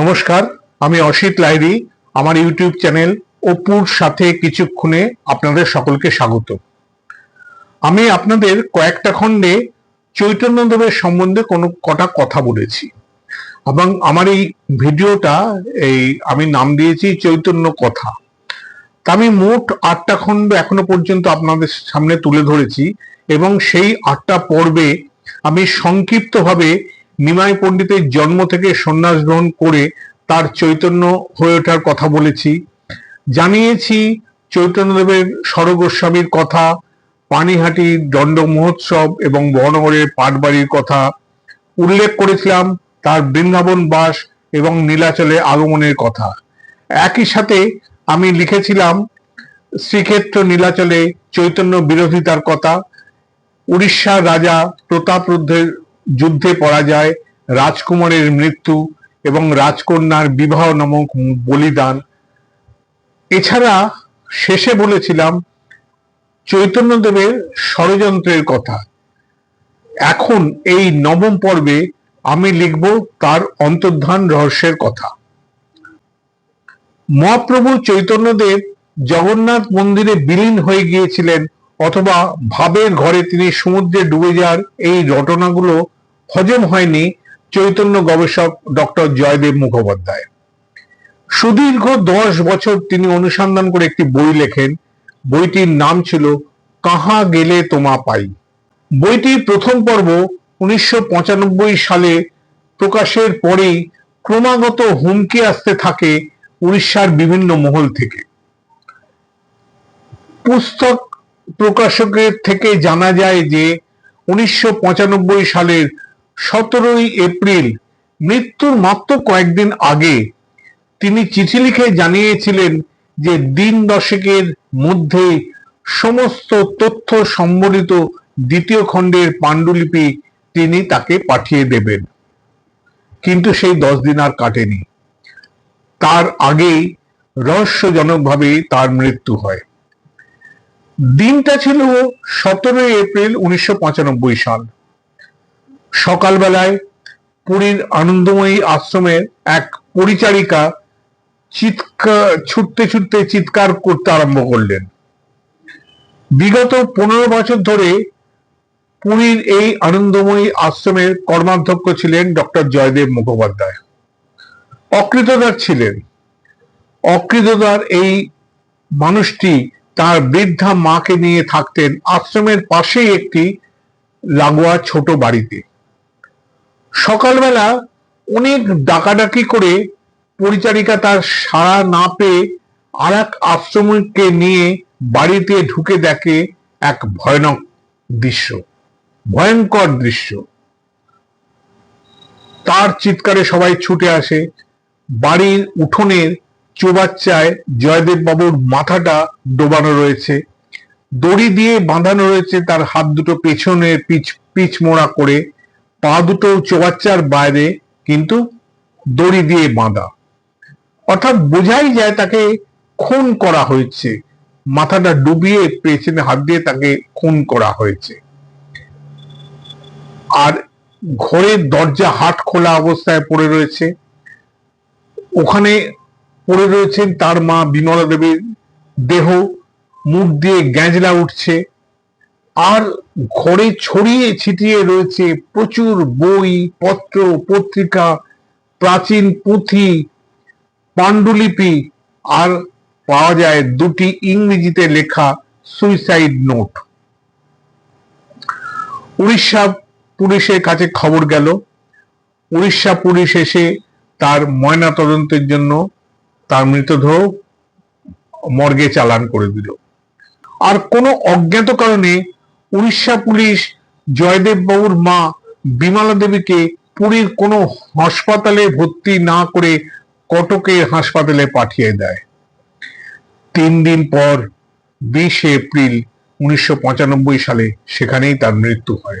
নমস্কার, আমি অসিত লাইরি আমার ইউটিউব চ্যানেল অপুর সাথে কিছুক্ষণে আপনাদের সকলকে স্বাগত। আমি আপনাদের কয়েকটা খণ্ডে চৈতন্যদেবের সম্বন্ধে কোনো কটা কথা বলেছি। এবং আমার এই ভিডিওটা, এই আমি নাম দিয়েছি চৈতন্য কথা। তা আমি মোট আটটা খণ্ড এখনও পর্যন্ত আপনাদের সামনে তুলে ধরেছি এবং সেই আটটা পর্বে আমি সংক্ষিপ্তভাবে নিমাই পণ্ডিতের জন্ম থেকে সন্ন্যাস গ্রহণ করে তার চৈতন্য হয়ে ওঠার কথা বলেছি। জানিয়েছি চৈতন্যদেবের স্বরগোস্বামীর কথা, পানিহাটি দণ্ড মহোৎসব এবং বহনগরের পাটবাড়ির কথা। উল্লেখ করেছিলাম তার বৃন্দাবন বাস এবং নীলাচলে আগমনের কথা। একই সাথে আমি লিখেছিলাম শ্রীক্ষেত্র নীলাচলে চৈতন্য বিরোধিতার কথা। উড়িষ্যার রাজা প্রতাপরুদ্ধের যুদ্ধে পরাজয়, রাজকুমারের মৃত্যু এবং রাজকন্যার বিবাহ নামক বলিদান। এছাড়া শেষে বলেছিলাম, চৈতন্যদেবের ষড়যন্ত্রের কথা। এখন এই নবম পর্বে আমি লিখব তার অন্তর্ধান রহস্যের কথা। মহাপ্রভু চৈতন্যদেব জগন্নাথ মন্দিরে বিলীন হয়ে গিয়েছিলেন অথবা ভাবের ঘরে তিনি সমুদ্রে ডুবে যাওয়ার এই ঘটনাগুলো হজম হয়নি চৈতন্য গবেষক ডক্টর জয়দেব মুখোপাধ্যায়। সুদীর্ঘ দশ বছর তিনি অনুসন্ধান করে একটি বই লেখেন। বইটির নাম ছিল কাহা গেলে তোমা পাই। বইটির প্রথম পর্ব উনিশশো সালে প্রকাশের পরেই ক্রমাগত হুমকি আসতে থাকে উড়িষ্যার বিভিন্ন মহল থেকে। পুস্তক প্রকাশকের থেকে জানা যায় যে উনিশশো পঁচানব্বই সালের সতেরোই এপ্রিল, মৃত্যুর মাত্র কয়েকদিন আগে তিনি চিঠি লিখে জানিয়েছিলেন যে দিন দশেকের মধ্যে সমস্ত তথ্য সম্বলিত দ্বিতীয় খণ্ডের পাণ্ডুলিপি তিনি তাকে পাঠিয়ে দেবেন। কিন্তু সেই দশ দিন আর কাটেনি। তার আগেই রহস্যজনকভাবে তার মৃত্যু হয়। দিনটা ছিল সতেরোই এপ্রিল উনিশশো পঁচানব্বই সাল। সকালবেলায় পুরীর আনন্দময়ী আশ্রমের এক পরিচারিকা চিৎকার ছুটতে ছুটতে চিৎকার করতে আরম্ভ করলেন। বিগত পনেরো বছর ধরে পুরীর এই আনন্দময়ী আশ্রমের কর্মাধ্যক্ষ ছিলেন ডক্টর জয়দেব মুখোপাধ্যায়। অকৃতদার ছিলেন। অকৃতদার এই মানুষটি তার বৃদ্ধা মাকে নিয়ে থাকতেন আশ্রমের পাশেই একটি লাগোয়া ছোট বাড়িতে। সকালবেলা অনেক ডাকাডাকি করে পরিচারিকা তার সাড়া না পেয়ে আর এক আশ্রমকে নিয়ে বাড়িতে ঢুকে দেখে এক ভয়ানক দৃশ্য, ভয়ঙ্কর দৃশ্য। তার চিৎকারে সবাই ছুটে আসে। বাড়ির উঠোনের চৌবাচ্চায় জয়দেব বাবুর মাথাটা ডোবানো রয়েছে। দড়ি দিয়ে বাঁধানো রয়েছে তার হাত দুটো পেছনে পিচ পিচ মোড়া করে। পা দুটো চৌবাচ্চার বাইরে কিন্তু দড়ি দিয়ে বাঁধা। অর্থাৎ বোঝাই যায় তাকে খুন করা হয়েছে। মাথাটা ডুবিয়ে পেছনে হাত দিয়ে তাকে খুন করা হয়েছে। আর ঘরের দরজা হাট খোলা অবস্থায় পড়ে রয়েছে। ওখানে পড়ে রয়েছেন তার মা বিমলা দেবীর দেহ, মুখ দিয়ে গ্যাঁজলা উঠছে। আর ঘরে ছড়িয়ে ছিটিয়ে রয়েছে প্রচুর বই, পত্র, পত্রিকা, প্রাচীন পুঁথি, পাণ্ডুলিপি আর পাওয়া যায় দুটি ইংরেজিতে লেখা সুইসাইড নোট উড়িষ্যা পুলিশের কাছে খবর গেল। উড়িষ্যা পুলিশ এসে তার ময়না তদন্তের জন্য তার মৃতদেহ মর্গে চালান করে দিল। আর কোনো অজ্ঞাত কারণে উড়িষ্যা পুলিশ, জয়দেব বাবুর মা, বিমলা দেবীকে পুরীর কোনো হাসপাতালে ভর্তি না করে কটকের হাসপাতালে পাঠিয়ে দেয়। তিন দিন পর বিশে এপ্রিল উনিশশো পঁচানব্বই সালে সেখানেই তার মৃত্যু হয়।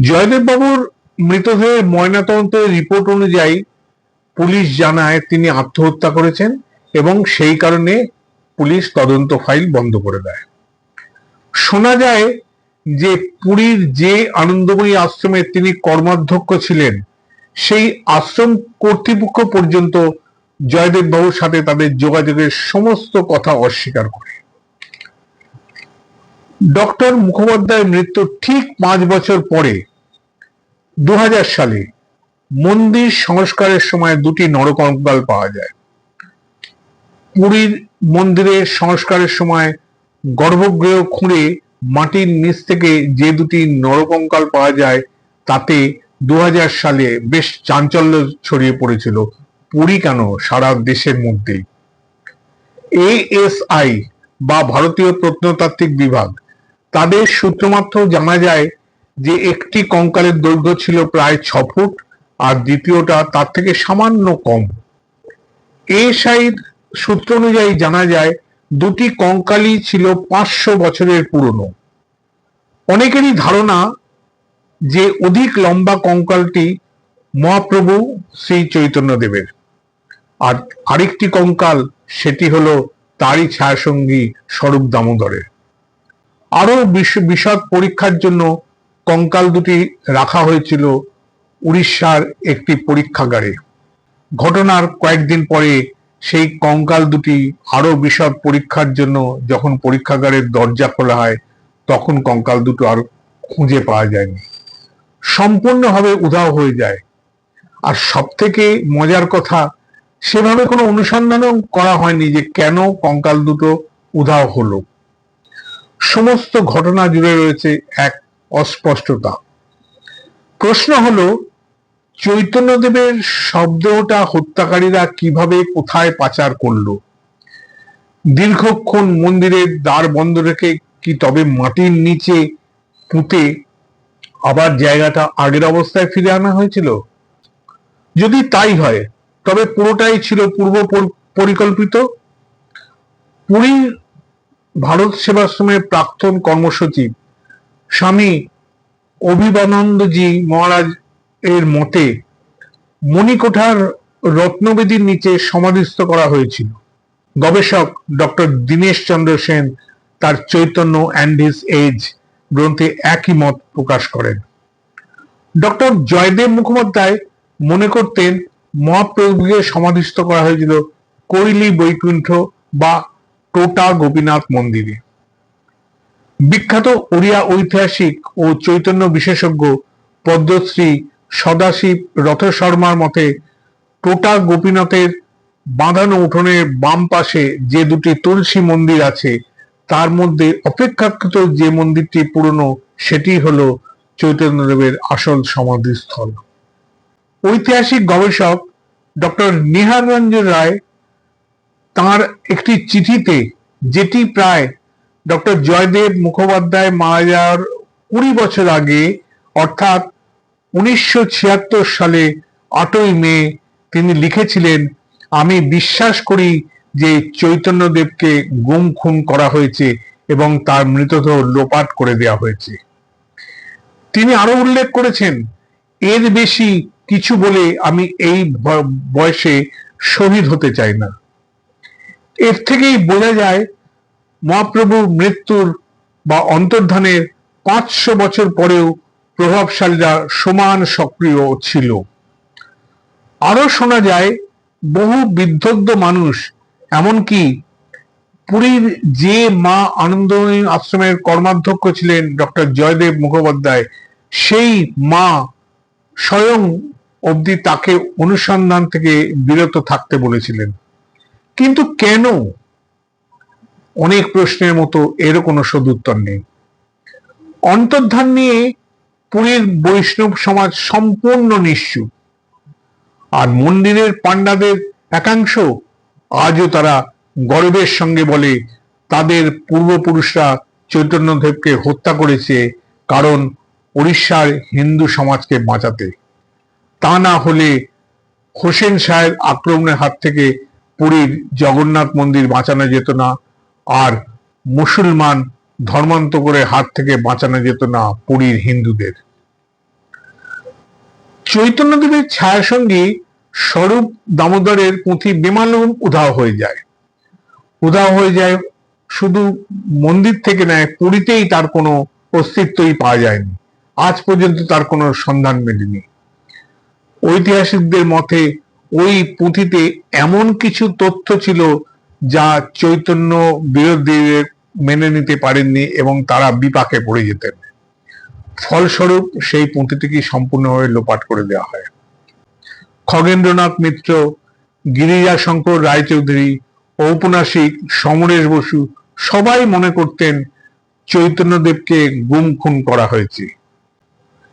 জয়দেব বাবুর মৃতদেহের ময়নাতদন্তের রিপোর্ট অনুযায়ী পুলিশ জানায় তিনি আত্মহত্যা করেছেন এবং সেই কারণে পুলিশ তদন্ত ফাইল বন্ধ করে দেয়। শোনা যায় যে পুরীর যে আনন্দময়ী আশ্রমে তিনি কর্মাধ্যক্ষ ছিলেন, সেই আশ্রম কর্তৃপক্ষ পর্যন্ত জয়দেব বাবুর সাথে তাদের যোগাযোগের সমস্ত কথা অস্বীকার করে। ডক্টর মুখোপাধ্যায়ের মৃত্যুর ঠিক পাঁচ বছর পরে দু হাজার সালে মন্দির সংস্কারের সময় দুটি নরকঙ্কাল পাওয়া যায়। পুরীর মন্দিরের সংস্কারের সময় গর্ভগৃহ খুঁড়ে মাটির নিচ থেকে যে দুটি নরকঙ্কাল পাওয়া যায়, তাতে দু হাজার সালে বেশ চাঞ্চল্য ছড়িয়ে পড়েছিল। পুরী কেন? সারা দেশের মধ্যেই এএসআই বা ভারতীয় প্রত্নতাত্ত্বিক বিভাগ, তাদের সূত্রমাত্র জানা যায় যে একটি কঙ্কালের দৈর্ঘ্য ছিল প্রায় ছ ফুট আর দ্বিতীয়টা তার থেকে সামান্য কম। এএসআই সূত্র অনুযায়ী জানা যায় দুটি কঙ্কালই ছিল পাঁচশো বছরের পুরনো। অনেকেরই ধারণা যে অধিক লম্বা কঙ্কালটি মহাপ্রভু শ্রী চৈতন্যদেবের আর আরেকটি কঙ্কাল, সেটি হলো তারই ছায়াসঙ্গী স্বরূপ দামোদরের। আরও বিশ- বিশদ পরীক্ষার জন্য কঙ্কাল দুটি রাখা হয়েছিল উড়িষ্যার একটি পরীক্ষাগারে। ঘটনার কয়েকদিন পরে সেই কঙ্কাল দুটি আরও বিশদ পরীক্ষার জন্য যখন পরীক্ষাগারের দরজা খোলা হয়, তখন কঙ্কাল দুটো আর খুঁজে পাওয়া যায়নি। সম্পূর্ণভাবে উধাও হয়ে যায়। আর সব থেকে মজার কথা, সেভাবে কোনো অনুসন্ধানও করা হয়নি যে কেন কঙ্কাল দুটো উধাও হলো। সমস্ত ঘটনা জুড়ে রয়েছে এক অস্পষ্টতা। প্রশ্ন হলো চৈতন্যদেবের শব্দটা হত্যাকারীরা কীভাবে কোথায় পাচার করল? দীর্ঘক্ষণ মন্দিরের দ্বার বন্ধ রেখে কি তবে মাটির নিচে পুঁতে আবার জায়গাটা আগের অবস্থায় ফিরে আনা হয়েছিল? যদি তাই হয়, তবে পুরোটাই ছিল পূর্ব পরিকল্পিত। পুরীর ভারত সেবাশ্রমের প্রাক্তন কর্মসচিব স্বামী অভিবানন্দজি মহারাজ এর মতে মণিকোঠার রত্নবেদীর নিচে সমাধিস্থ করা হয়েছিল। গবেষক ডক্টর দীনেশ চন্দ্র সেন তার চৈতন্য অ্যান্ড এজ গ্রন্থে একই মত প্রকাশ করেন। ডক্টর জয়দেব মুখোপাধ্যায় মনে করতেন মহাপ্রভুকে সমাধিস্থ করা হয়েছিল কৈলি বৈকুণ্ঠ বা টোটা গোপীনাথ মন্দিরে। বিখ্যাত ওড়িয়া ঐতিহাসিক ও চৈতন্য বিশেষজ্ঞ পদ্মশ্রী সদাশিব রথ শর্মার মতে টোটা গোপীনাথের বাঁধানো উঠোনের বাম পাশে যে দুটি তুলসী মন্দির আছে, তার মধ্যে অপেক্ষাকৃত যে মন্দিরটি পুরনো, সেটি হল চৈতন্যদেবের আসল সমাধিস্থল। ঐতিহাসিক গবেষক ডক্টর নিহার রঞ্জন রায় তার একটি চিঠিতে, যেটি প্রায় ডক্টর জয়দেব মুখোপাধ্যায় মারা যাওয়ার কুড়ি বছর আগে, অর্থাৎ উনিশশো ছিয়াত্তর সালে আটই মে তিনি লিখেছিলেন, আমি বিশ্বাস করি যে চৈতন্যদেবকে গুম খুন করা হয়েছে এবং তার মৃতদেহ লোপাট করে দেওয়া হয়েছে। তিনি আরও উল্লেখ করেছেন, এর বেশি কিছু বলে আমি এই বয়সে শহীদ হতে চাই না। এর থেকেই বোঝা যায় মহাপ্রভু মৃত্যুর বা অন্তর্ধানের পাঁচশো বছর পরেও প্রভাবশালীরা সমান সক্রিয় ছিল। আরও শোনা যায়, বহু বিদ্ধগ্ধ মানুষ, এমনকি পুরীর যে মা আনন্দময়ী আশ্রমের কর্মাধ্যক্ষ ছিলেন ডক্টর জয়দেব মুখোপাধ্যায়, সেই মা স্বয়ং অবধি তাকে অনুসন্ধান থেকে বিরত থাকতে বলেছিলেন। কিন্তু কেন? অনেক প্রশ্নের মতো এরও কোনো সদুত্তর নেই। অন্তর্ধান নিয়ে পুরীর বৈষ্ণব সমাজ সম্পূর্ণ নিশ্চুপ। আর মন্দিরের পাণ্ডাদের একাংশ আজও তারা গর্বের সঙ্গে বলে তাদের পূর্বপুরুষরা চৈতন্যদেবকে হত্যা করেছে কারণ উড়িষ্যার হিন্দু সমাজকে বাঁচাতে। তা না হলে হোসেন শাহের আক্রমণের হাত থেকে পুরীর জগন্নাথ মন্দির বাঁচানো যেত না, আর মুসলমান ধর্মান্তরের হাত থেকে বাঁচানো যেত না পুরীর হিন্দুদের। চৈতন্যদেবের ছায়াসঙ্গী স্বরূপ দামোদরের পুঁথি বেমালুম উধাও হয়ে যায়। উধাও হয়ে যায় শুধু মন্দির থেকে নেয়, পুরীতেই তার কোনো অস্তিত্বই পাওয়া যায়নি। আজ পর্যন্ত তার কোনো সন্ধান মেলেনি। ঐতিহাসিকদের মতে ওই পুঁথিতে এমন কিছু তথ্য ছিল যা চৈতন্য বিরোধীদের মেনে নিতে পারেননি এবং তারা বিপাকে পড়ে যেতেন। ফলস্বরূপ সেই পুঁথিটিকে সম্পূর্ণভাবে লোপাট করে দেওয়া হয়। খগেন্দ্রনাথ মিত্র গিরিজা শঙ্কর রায়চৌধুরী ঔপন্যাসিক সমরেশ বসু সবাই মনে করতেন চৈতন্যদেবকে গুম খুন করা হয়েছে।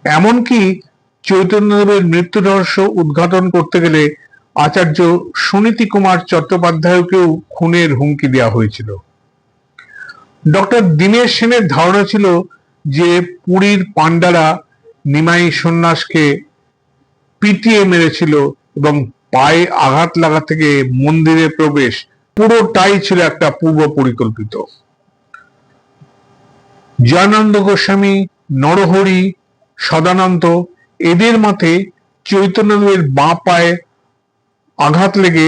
এমনকি চৈতন্যদেবের মৃত্যু রহস্য উদ্ঘাটন করতে গেলে আচার্য সুনীতি কুমার চট্টোপাধ্যায়কেও খুনের হুমকি দেওয়া হয়েছিল। ডক্টর দীনেশ সেনের ধারণা ছিল যে পুরীর পাণ্ডারা নিমাই সন্ন্যাসকে পিটিয়ে মেরেছিল এবং পায়ে আঘাত লাগা থেকে মন্দিরে প্রবেশ। পুরোটাই ছিল একটা পূর্ব পরিকল্পিত। জয়ানন্দ গোস্বামী, নরহরি, সদানন্দ এদের মতে চৈতন্যদেবের বাঁ পায়ে আঘাত লেগে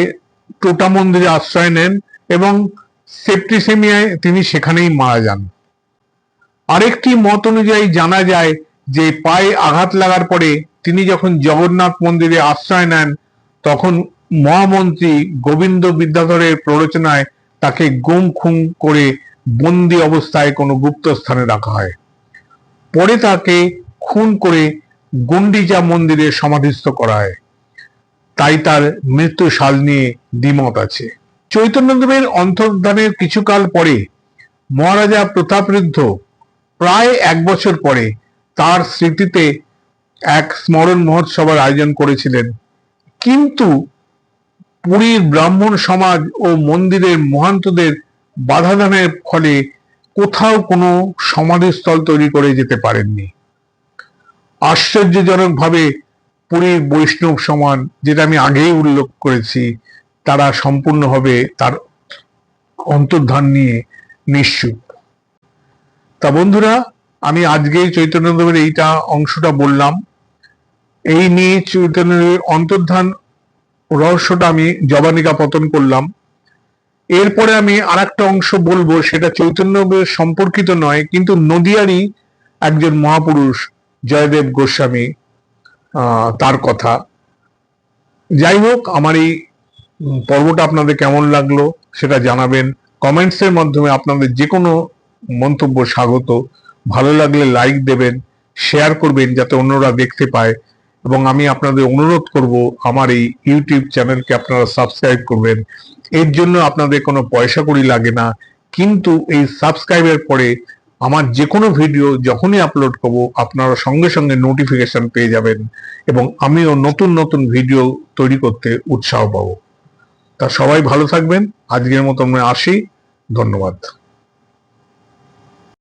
টোটা মন্দিরে আশ্রয় নেন এবং সেপ্টিসেমিয়ায় তিনি সেখানেই মারা যান। আরেকটি মত অনুযায়ী জানা যায় যে পায়ে আঘাত লাগার পরে তিনি যখন জগন্নাথ মন্দিরে আশ্রয় নেন, তখন মহামন্ত্রী গোবিন্দ বিদ্যাধরের প্ররোচনায় তাকে গুম খুম করে বন্দি অবস্থায় কোনো গুপ্ত স্থানে রাখা হয়। পরে তাকে খুন করে গুন্ডিজা মন্দিরে সমাধিস্থ করা হয়। তাই তার মৃত্যু সাল নিয়ে দ্বিমত আছে। চৈতন্যদেবের অন্তর্ধানের কিছুকাল পরে মহারাজা প্রতাপরুদ্ধ প্রায় এক বছর পরে তার স্মৃতিতে এক স্মরণ মহোৎসবের আয়োজন করেছিলেন। কিন্তু পুরীর ব্রাহ্মণ সমাজ ও মন্দিরের মহান্তদের বাধাদানের ফলে কোথাও কোনো সমাধিস্থল তৈরি করে যেতে পারেননি। আশ্চর্যজনকভাবে পুরীর বৈষ্ণব সমাজ, যেটা আমি আগেই উল্লেখ করেছি তারা সম্পূর্ণভাবে তার অন্তর্ধান নিয়ে নিশ্চুপ। তা বন্ধুরা, আমি আজকে চৈতন্যদেবের এইটা অংশটা বললাম। এই নিয়ে চৈতন্যদেবের অন্তর্ধান রহস্যটা আমি জবানিকা পতন করলাম। এরপরে আমি আর অংশ বলব, সেটা চৈতন্যদেবের সম্পর্কিত নয়, কিন্তু নদিয়ারই একজন মহাপুরুষ, জয়দেব গোস্বামী তার কথা। যাই হোক, আমার এই পর্বটা আপনাদের কেমন লাগল সেটা জানাবেন। কমেন্টসের মাধ্যমে আপনাদের যে কোনো মন্তব্য স্বাগত। ভালো লাগলে লাইক দেবেন শেয়ার করবেন যাতে অন্যরা দেখতে পায়। এবং আমি আপনাদের অনুরোধ করব, আমার এই ইউটিউব চ্যানেলকে আপনারা সাবস্ক্রাইব করবেন। এর জন্য আপনাদের কোনো পয়সা করি লাগে না। কিন্তু এই সাবস্ক্রাইবের পরে আমার যে কোনো ভিডিও যখনই আপলোড করব, আপনারা সঙ্গে সঙ্গে নোটিফিকেশন পেয়ে যাবেন। এবং আমিও নতুন নতুন ভিডিও তৈরি করতে উৎসাহ পাবো। তা সবাই ভালো থাকবেন। আজকের মতো আমরা আসি। ধন্যবাদ।